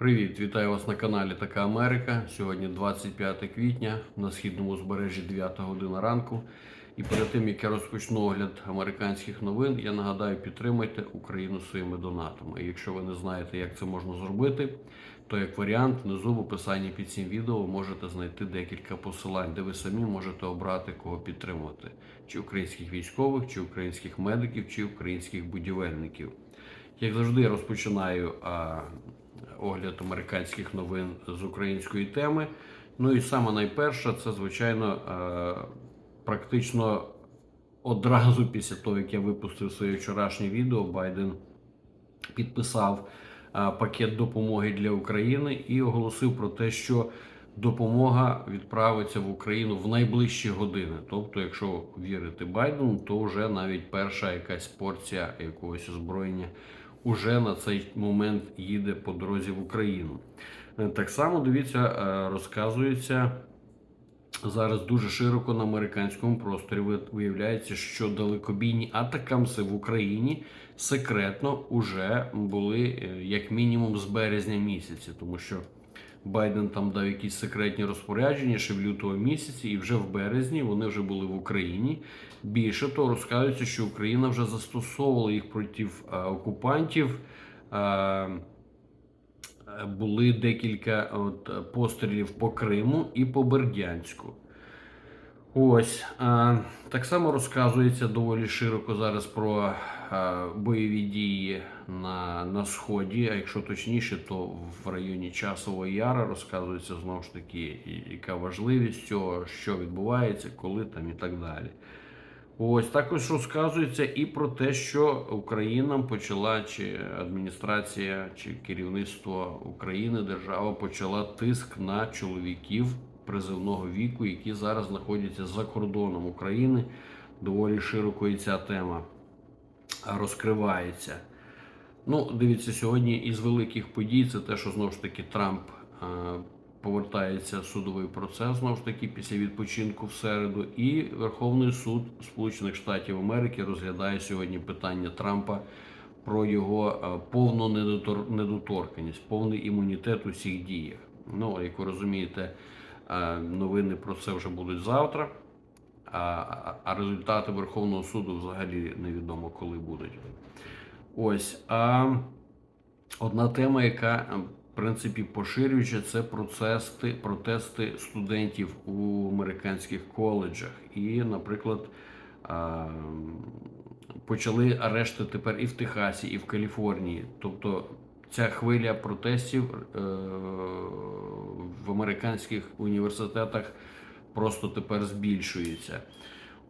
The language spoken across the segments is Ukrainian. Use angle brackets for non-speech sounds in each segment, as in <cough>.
Привіт, вітаю вас на каналі Така Америка. Сьогодні 25 квітня на східному узбережжі 9 година ранку. І перед тим як я розпочну огляд американських новин, я нагадаю, підтримайте Україну своїми донатами. І якщо ви не знаєте, як це можна зробити, то як варіант внизу в описанні під цим відео ви можете знайти декілька посилань, де ви самі можете обрати кого підтримувати: чи українських військових, чи українських медиків, чи українських будівельників. Як завжди, розпочинаю а, огляд американських новин з української теми. Ну і саме найперше, це звичайно е, практично одразу після того, як я випустив своє вчорашнє відео, Байден підписав е, пакет допомоги для України і оголосив про те, що допомога відправиться в Україну в найближчі години. Тобто, якщо вірити Байдену, то вже навіть перша якась порція якогось озброєння уже на цей момент їде по дорозі в Україну. Е, Так само дивіться, е, розказується зараз дуже широко на американському просторі. Виявляється, що далекобійні атакамси в Україні секретно уже були е, як мінімум з березня місяця, тому що. Байден там дав якісь секретні розпорядження ще в лютого місяці, і вже в березні вони вже були в Україні. Більше того, розказується, що Україна вже застосовувала їх проти е, окупантів. Е, були декілька от, пострілів по Криму і по Бердянську. Ось е, так само розказується доволі широко зараз про е, бойові дії на, на сході. А якщо точніше, то в районі Часового Яра розказується знову ж таки, яка важливість цього, що відбувається, коли там і так далі. Ось також розказується і про те, що Україна почала, чи адміністрація, чи керівництво України, держава почала тиск на чоловіків призивного віку, які зараз знаходяться за кордоном України. Доволі широко і ця тема розкривається. Ну, дивіться, сьогодні із великих подій це те, що знову ж таки Трамп е, повертається судовий процес знову ж таки після відпочинку в середу, і Верховний суд Сполучених Штатів Америки розглядає сьогодні питання Трампа про його е, повну недотор- недоторканність, повний імунітет у всіх діях. Ну, як ви розумієте, е, новини про це вже будуть завтра. А- а результати Верховного суду взагалі невідомо коли будуть. Ось. А одна тема, яка е, в принципі поширююча, це процести, протести студентів у американських коледжах. І, наприклад, почали арешти тепер і в Техасі, і в Каліфорнії. Тобто ця хвиля протестів е, в американських університетах просто тепер збільшується.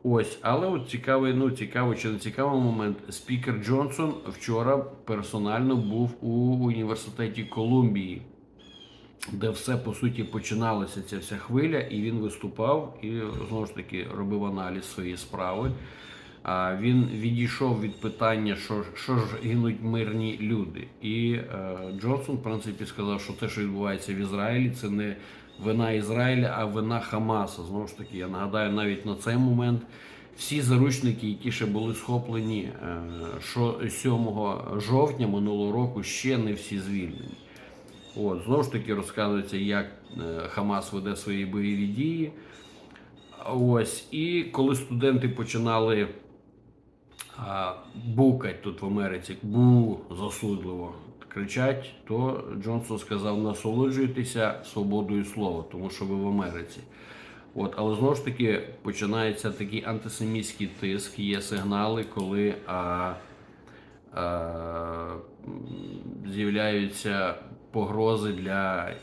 Ось, але от цікавий, ну цікавий чи не цікавий момент. Спікер Джонсон вчора персонально був у університеті Колумбії, де все по суті починалася ця вся хвиля, і він виступав і знову ж таки робив аналіз своєї справи. А він відійшов від питання, що, що ж гинуть мирні люди. І е, Джонсон, в принципі, сказав, що те, що відбувається в Ізраїлі, це не вина Ізраїля, а вина Хамаса. Знову ж таки, я нагадаю, навіть на цей момент всі заручники, які ще були схоплені, е, 7 жовтня минулого року ще не всі звільнені. От, знову ж таки розказується, як е, Хамас веде свої бойові дії. Ось, і коли студенти починали букать тут в Америці, бу засудливо кричать, то Джонсон сказав: насолоджуйтеся свободою слова, тому що ви в Америці. От, але знову ж таки починається такий антисемітський тиск, є сигнали, коли а, а, з'являються погрози для е,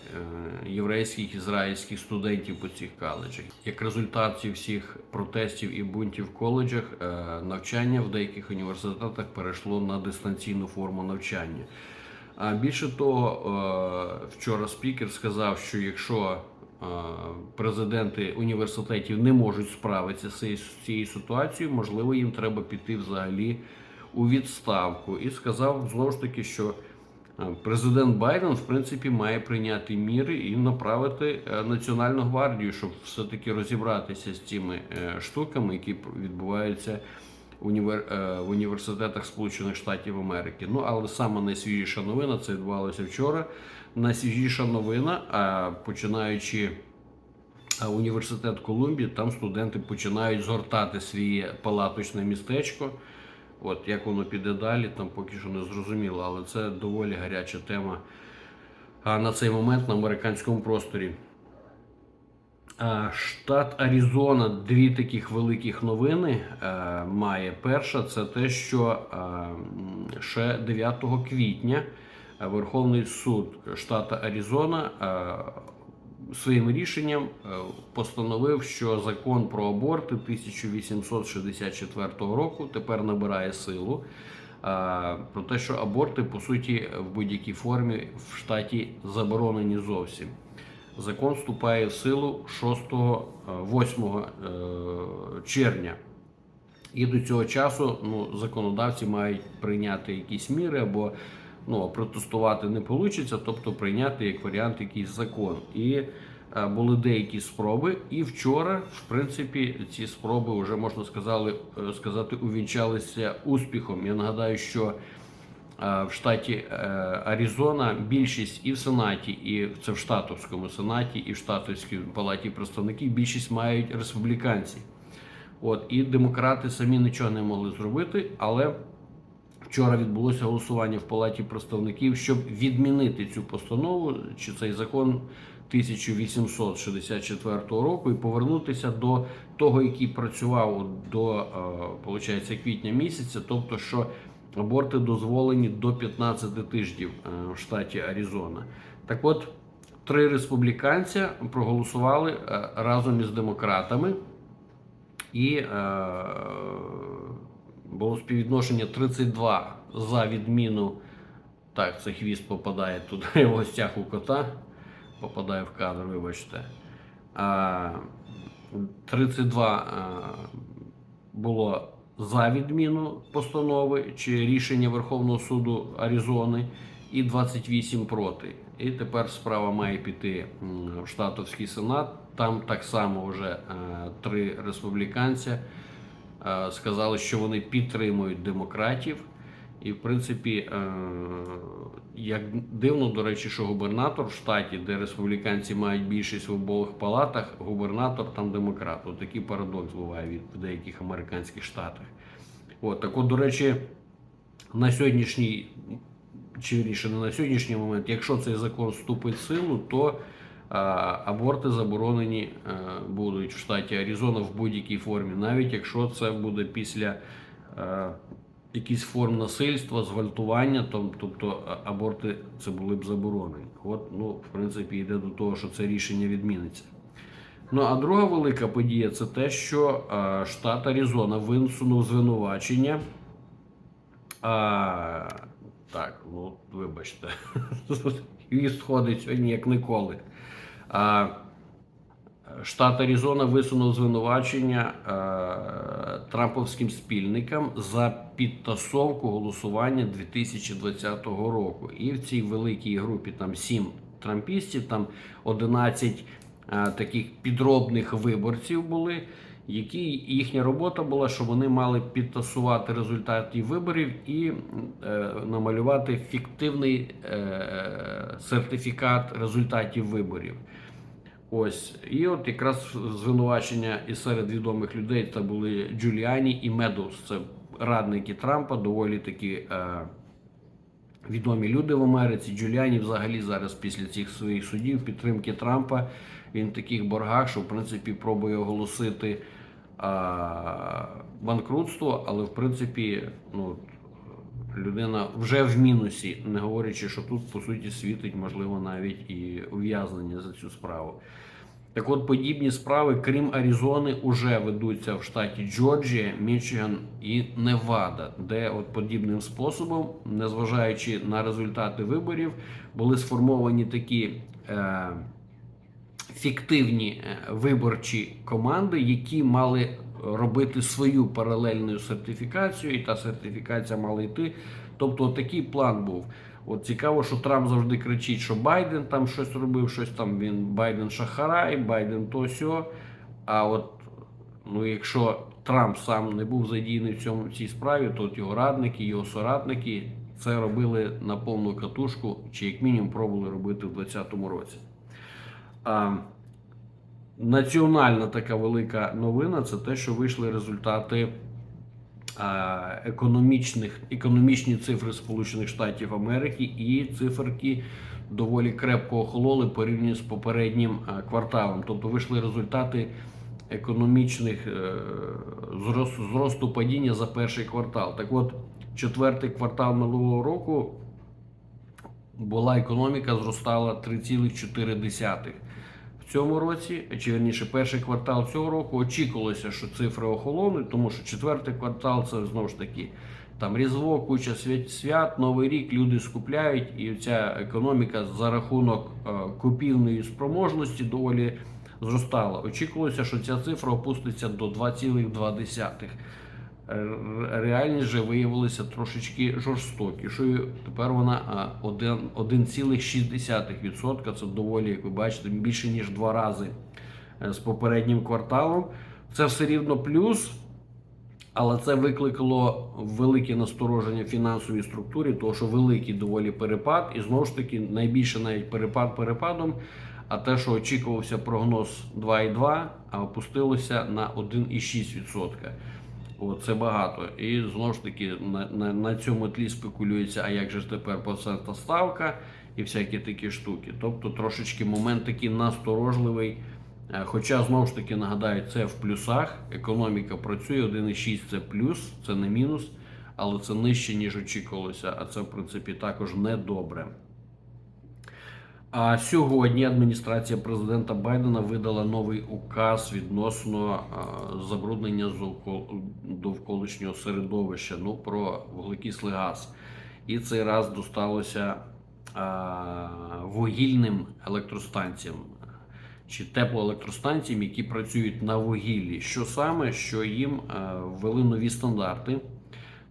єврейських ізраїльських студентів по цих коледжах. Як результат всіх протестів і бунтів в коледжах, е, навчання в деяких університетах перейшло на дистанційну форму навчання. А більше того, е, вчора спікер сказав, що якщо е, президенти університетів не можуть справитися з цією- ситуацією, можливо, їм треба піти взагалі у відставку. І сказав знову ж таки, що е, президент Байден, в принципі, має прийняти міри і направити Національну гвардію, щоб все-таки розібратися з цими штуками, які відбуваються універ... е, в університетах Сполучених Штатів Америки. Ну але саме найсвіжіша новина це відбувалося вчора. Найсвіжіша новина, а починаючи. Університет Колумбії, там студенти починають згортати своє палаточне містечко. От як воно піде далі, там поки що не зрозуміло, але це доволі гаряча тема на цей момент на американському просторі. Штат Аризона дві таких великих новини е, має. Перша це те, що е, ще 9 квітня е, Верховний суд штату Аризона своїм рішенням постановив, що закон про аборти 1864 року тепер набирає силу. Про те, що аборти по суті в будь-якій формі в штаті заборонені зовсім. Закон вступає в силу 6-8 червня. І до цього часу ну, законодавці мають прийняти якісь міри або ну, протестувати не вийде, тобто прийняти як варіант якийсь закон. І е, були деякі спроби. І вчора, в принципі, ці спроби вже можна сказали, е, сказати, увінчалися успіхом. Я нагадаю, що е, в штаті е, Аризона більшість і в Сенаті, і це в штатовському сенаті, і в штатовській палаті представників більшість мають республіканці. От і демократи самі нічого не могли зробити, але вчора відбулося голосування в палаті представників, щоб відмінити цю постанову чи цей закон 1864 року і повернутися до того, який працював до е, получається, квітня місяця, тобто що аборти дозволені до 15 тижнів е, в штаті Аризона. Так от. Три республіканця проголосували е, разом із демократами, і е, було співвідношення 32 за відміну. Так, це хвіст попадає тут <laughs> в гостях у кота, попадає в кадр, вибачте. 32 е, було за відміну постанови чи рішення Верховного суду Аризони і 28 проти. І тепер справа має піти в штатовський сенат. Там так само вже е, три республіканця е, сказали, що вони підтримують демократів. І, в принципі, е, як дивно, до речі, що губернатор в штаті, де республіканці мають більшість в обох палатах, губернатор там демократ. От такий парадокс буває від деяких американських штатах. От так, от, до речі, на сьогоднішній чи вірніше, не на сьогоднішній момент, якщо цей закон вступить в силу, то а, аборти заборонені а, будуть в штаті Аризона в будь-якій формі, навіть якщо це буде після а, якихось форм насильства, зґвалтування, тобто аборти це були б заборонені. От, ну, в принципі, йде до того, що це рішення відміниться. Ну а друга велика подія це те, що а, штат Аризона висунув звинувачення. А, так, ну вибачте, <laughs> хвіст ходить сьогодні як ніколи. А, штат Аризона висунув звинувачення трамповським спільникам за підтасовку голосування 2020 року. І в цій великій групі там 7 трампістів, там 11 таких підробних виборців були, які їхня робота була, що вони мали підтасувати результати виборів і е, намалювати фіктивний е, сертифікат результатів виборів. Ось, і от якраз звинувачення і серед відомих людей це були Джуліані і Медоуз. Це радники Трампа, доволі такі е, відомі люди в Америці. Джуліані взагалі зараз після цих своїх судів підтримки Трампа він в таких боргах, що в принципі пробує оголосити а, банкрутство, але в принципі, ну. Людина вже в мінусі, не говорячи, що тут по суті світить, можливо, навіть і ув'язнення за цю справу. Так от подібні справи, крім Аризони, уже ведуться в штаті Джорджія, Мічиган і Невада, де от подібним способом, незважаючи на результати виборів, були сформовані такі е, фіктивні е, виборчі команди, які мали робити свою паралельну сертифікацію, і та сертифікація мала йти. Тобто, такий план був. От цікаво, що Трамп завжди кричить, що Байден там щось робив, щось там він Байден Шахарай, Байден то сьо. А от ну, якщо Трамп сам не був задіяний в цьому в цій справі, то от його радники, його соратники це робили на повну катушку, чи як мінімум пробували робити в 2020 році. А, національна така велика новина це те, що вийшли результати економічних, економічні цифри Сполучених Штатів Америки і циферки доволі крепко охололи порівняно з попереднім кварталом. Тобто вийшли результати економічних е, зросту, падіння за перший квартал. Так от, четвертий квартал минулого року була економіка зростала 3,4. Цьому році, чи верніше, перший квартал цього року очікувалося, що цифри охолонуть, тому що четвертий квартал це знову ж таки там Різдво, куча свят, свят, Новий рік, люди скупляють, і ця економіка за рахунок е, купівної спроможності доволі зростала. Очікувалося, що ця цифра опуститься до 2,2. Р- Реальність же виявилася трошечки жорстокішою. Тепер вона 1,6%. Це доволі, як ви бачите, більше ніж два рази е, з попереднім кварталом. Це все рівно плюс. Але це викликало велике настороження фінансовій структурі, тому що великий доволі перепад, і знову ж таки найбільше навіть перепад перепадом. А те, що очікувався прогноз 2,2, а опустилося на 1,6%. От, це багато. І знову ж таки на, на, на цьому тлі спекулюється, а як же ж тепер процентна ставка і всякі такі штуки. Тобто трошечки момент такий насторожливий. Е, Хоча знову ж таки нагадаю, це в плюсах. Економіка працює 1,6 це плюс, це не мінус, але це нижче, ніж очікувалося. А це в принципі також не добре. А сьогодні адміністрація президента Байдена видала новий указ відносно а, забруднення довколишнього середовища. Ну про вуглекислий газ. І цей раз досталося вугільним електростанціям чи теплоелектростанціям, які працюють на вугіллі. Що саме, що їм ввели нові стандарти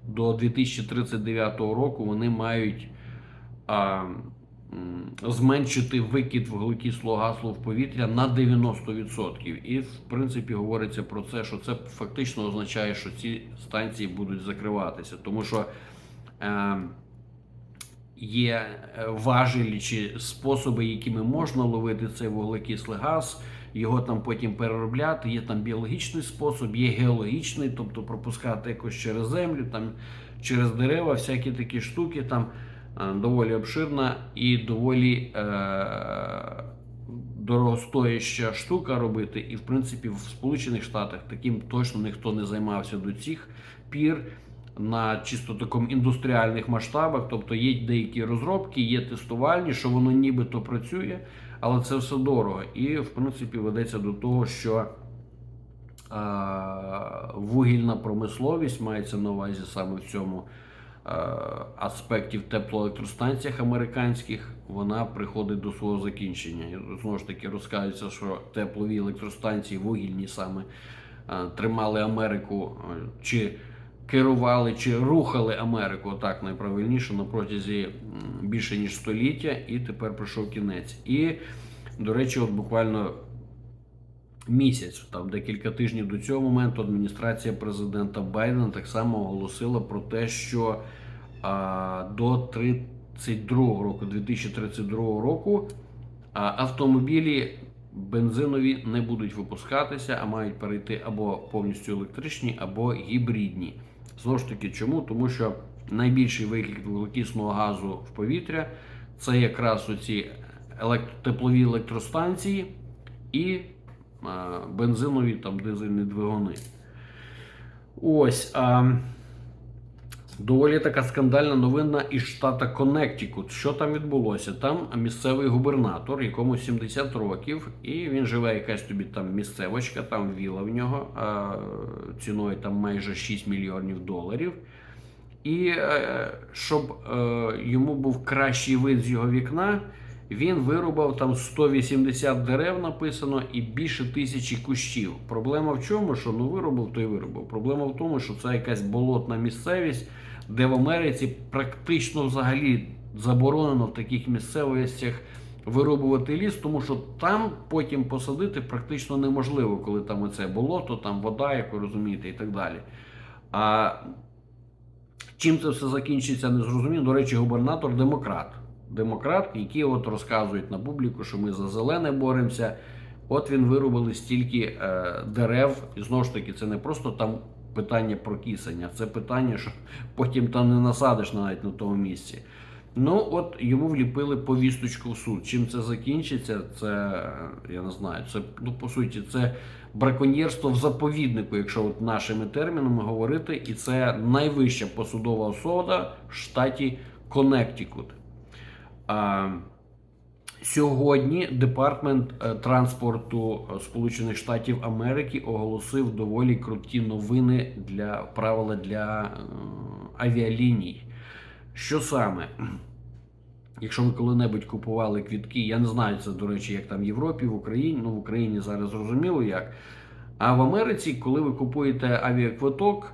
до 2039 року вони мають. Зменшити викид вуглекислого газу в повітря на 90%. І в принципі говориться про це, що це фактично означає, що ці станції будуть закриватися, тому що е, є важелі чи способи, якими можна ловити цей вуглекислий газ. Його там потім переробляти. Є там біологічний спосіб, є геологічний, тобто пропускати якось через землю, там через дерева, всякі такі штуки. Там доволі обширна і доволі е, дорогостояща штука робити. І в принципі в Сполучених Штатах таким точно ніхто не займався до цих пір. На чисто такому індустріальних масштабах, тобто є деякі розробки, є тестувальні, що воно нібито працює, але це все дорого. І в принципі ведеться до того, що а, вугільна промисловість мається на увазі саме в цьому а, аспекті теплоелектростанціях американських, вона приходить до свого закінчення. Знову ж таки розказується, що теплові електростанції вугільні саме тримали Америку чи керували чи рухали Америку так найправильніше на протязі більше ніж століття, і тепер прийшов кінець. І, до речі, от буквально місяць, там декілька тижнів до цього моменту, адміністрація президента Байдена так само оголосила про те, що а, до 32 року, 2032 року, а, автомобілі бензинові не будуть випускатися, а мають перейти або повністю електричні, або гібридні. Знову ж таки, чому? Тому що найбільший викид вуглекислого газу в повітря це якраз оці елект... теплові електростанції і бензинові там дизельні двигуни. Ось. А... Доволі така скандальна новина із штата Коннектикут. Що там відбулося? Там місцевий губернатор, якому 70 років, і він живе якась тобі там місцевочка, там віла в нього ціною там майже 6 мільйонів доларів. І е, щоб е, йому був кращий вид з його вікна, він вирубав там 180 дерев, написано, і більше тисячі кущів. Проблема в чому? Що ну вирубав, то й вирубав. Проблема в тому, що це якась болотна місцевість, де в Америці практично взагалі заборонено в таких місцевостях вирубувати ліс, тому що там потім посадити практично неможливо, коли там оце болото, там вода, як ви розумієте, і так далі. А чим це все закінчиться, не зрозуміло. До речі, губернатор демократ. Демократ, які от розказують на публіку, що ми за зелене боремося. От він вирубали стільки е, дерев, і знову ж таки, це не просто там питання про кисання, це питання, що потім там не насадиш навіть на тому місці. Ну, от йому вліпили повісточку в суд. Чим це закінчиться, це е, я не знаю. Це ну по суті, це браконьєрство в заповіднику, якщо от нашими термінами говорити, і це найвища посудова особа в штаті Коннектикут. Сьогодні департмент е, транспорту е, Сполучених Штатів Америки оголосив доволі круті новини для правила для е, авіаліній. Що саме? Якщо ви коли-небудь купували квітки, я не знаю це, до речі, як там в Європі, в Україні, ну в Україні зараз зрозуміло як. А в Америці, коли ви купуєте авіаквиток,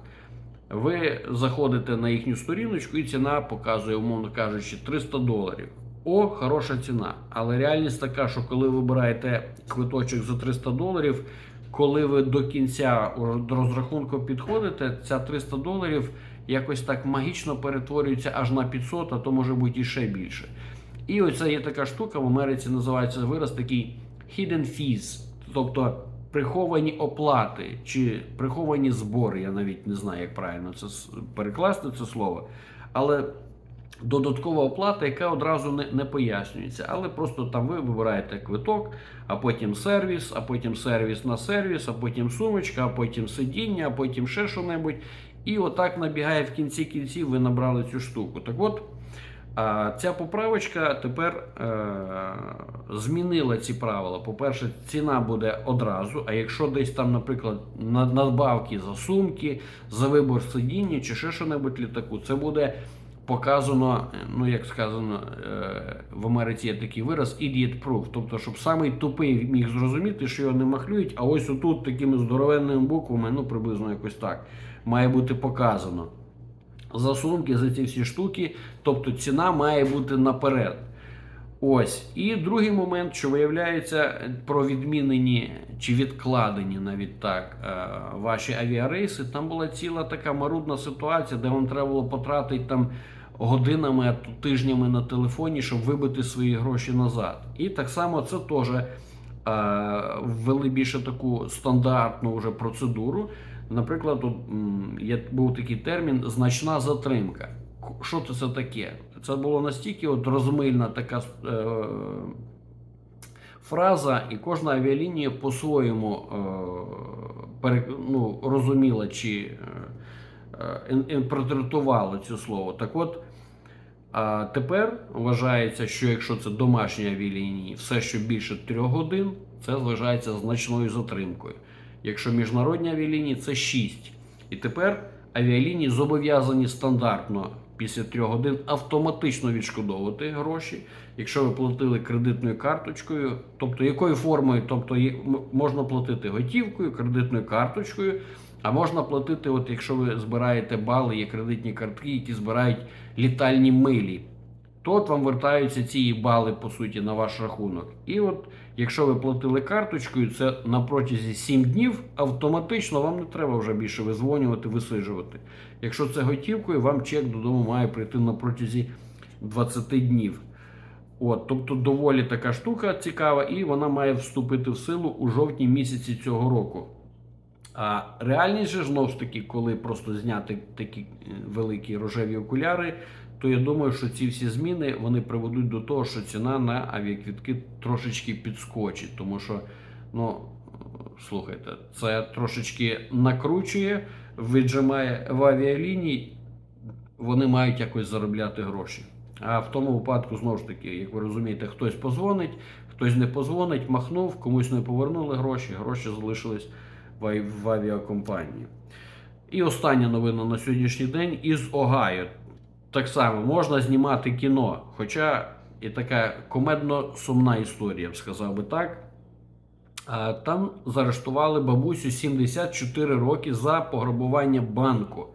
ви заходите на їхню сторіночку, і ціна показує, умовно кажучи, 300 доларів. О, хороша ціна. Але реальність така, що коли ви берете квиточок за 300 доларів, коли ви до кінця розрахунку підходите, ця 300 доларів якось так магічно перетворюється аж на 500, а то може бути і ще більше. І оця є така штука в Америці називається вираз такий hidden fees, тобто приховані оплати чи приховані збори. Я навіть не знаю, як правильно це перекласти це слово. Але додаткова оплата, яка одразу не, не пояснюється. Але просто там ви вибираєте квиток, а потім сервіс, а потім сервіс на сервіс, а потім сумочка, а потім сидіння, а потім ще що-небудь. І отак набігає в кінці кінців, ви набрали цю штуку. Так от. А ця поправочка тепер е, змінила ці правила. По-перше, ціна буде одразу. А якщо десь там, наприклад, надбавки за сумки, за вибор сидіння чи ще що-небудь літаку, це буде показано, е, ну як сказано, е, в Америці є такий вираз idiot proof. Тобто, щоб самий тупий міг зрозуміти, що його не махлюють, а ось отут такими здоровенними буквами, ну приблизно якось так, має бути показано за сумки, за ці всі штуки, тобто ціна має бути наперед. Ось. І другий момент, що виявляється, про відмінені чи відкладені навіть так е, ваші авіарейси, там була ціла така марудна ситуація, де вам треба було потратити там годинами, а то тижнями на телефоні, щоб вибити свої гроші назад. І так само це теж е, ввели більше таку стандартну вже процедуру. Наприклад, є, був такий термін значна затримка. Що це це таке? Це було настільки от розмильна така е, фраза, і кожна авіалінія по-своєму е, ну, розуміла чи е, інтерпретувала це слово. Так от, а тепер вважається, що якщо це домашні авіалінії, все, що більше 3 годин, це вважається значною затримкою. Якщо міжнародні авіалінії, це 6. І тепер авіалінії зобов'язані стандартно після 3 годин автоматично відшкодовувати гроші. Якщо ви платили кредитною карточкою, тобто якою формою, тобто можна платити готівкою, кредитною карточкою, а можна платити, от якщо ви збираєте бали, є кредитні картки, які збирають літальні милі. То от вам вертаються ці бали, по суті, на ваш рахунок. І от, якщо ви платили карточкою, це на протязі 7 днів автоматично вам не треба вже більше визвонювати, висиджувати. Якщо це готівкою, вам чек додому має прийти на протязі 20 днів. От, тобто доволі така штука цікава, і вона має вступити в силу у жовтні місяці цього року. А реальність же знову ж таки, коли просто зняти такі е, великі рожеві окуляри, то я думаю, що ці всі зміни вони приведуть до того, що ціна на авіаквітки трошечки підскочить. Тому що, ну слухайте, це трошечки накручує, віджимає в авіалінії, вони мають якось заробляти гроші. А в тому випадку, знову ж таки, як ви розумієте, хтось позвонить, хтось не позвонить, махнув, комусь не повернули гроші, гроші залишились в авіакомпанії. І остання новина на сьогоднішній день із Огайо. Так само можна знімати кіно, хоча і така комедно-сумна історія, я б сказав би так. Там заарештували бабусю 74 роки за пограбування банку.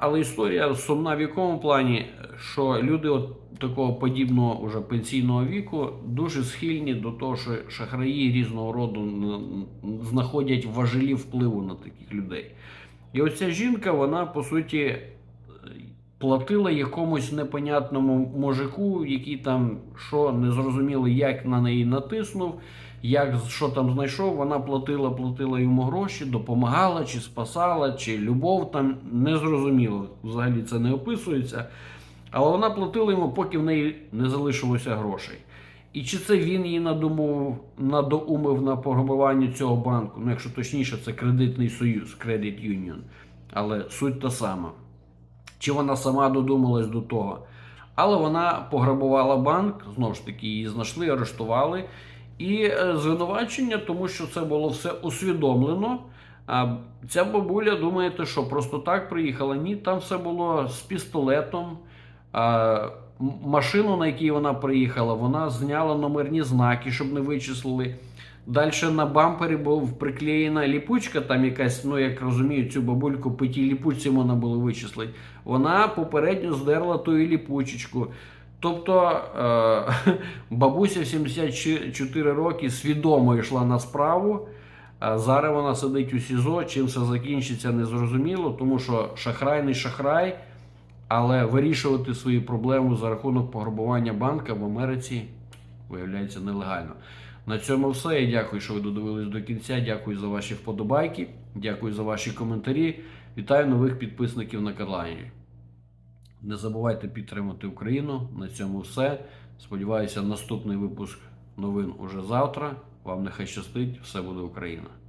Але історія сумна в якому плані, що люди от такого подібного уже пенсійного віку дуже схильні до того, що шахраї різного роду знаходять важелі впливу на таких людей. І оця жінка, вона по суті платила якомусь непонятному мужику, який там що не зрозуміло, як на неї натиснув, як що там знайшов. Вона платила, платила йому гроші, допомагала, чи спасала, чи любов там не зрозуміло. Взагалі це не описується. Але вона платила йому, поки в неї не залишилося грошей. І чи це він її надумав, надоумив на пограбування цього банку? Ну, якщо точніше, це кредитний союз, Credit Union. Але суть та сама. Чи вона сама додумалась до того? Але вона пограбувала банк, знову ж таки, її знайшли, арештували. І е, звинувачення, тому що це було все усвідомлено. А ця бабуля думаєте, що просто так приїхала? Ні, там все було з пістолетом. А, машину, на якій вона приїхала, вона зняла номерні знаки, щоб не вичислили. Далі на бампері був приклеєна ліпучка, там якась, ну як розумію, цю бабульку по тій ліпучці можна було вичислити. Вона попередньо здерла ту ліпучечку. Тобто е, <laughs> бабуся в 74 роки свідомо йшла на справу. Зараз вона сидить у СІЗО. Чим все закінчиться, незрозуміло, тому що шахрай не шахрай, але вирішувати свої проблеми за рахунок пограбування банка в Америці виявляється нелегально. На цьому все. Я дякую, що ви додивились до кінця. Дякую за ваші вподобайки, дякую за ваші коментарі. Вітаю нових підписників на каналі. Не забувайте підтримати Україну. На цьому все. Сподіваюся, наступний випуск новин уже завтра. Вам нехай щастить, все буде Україна.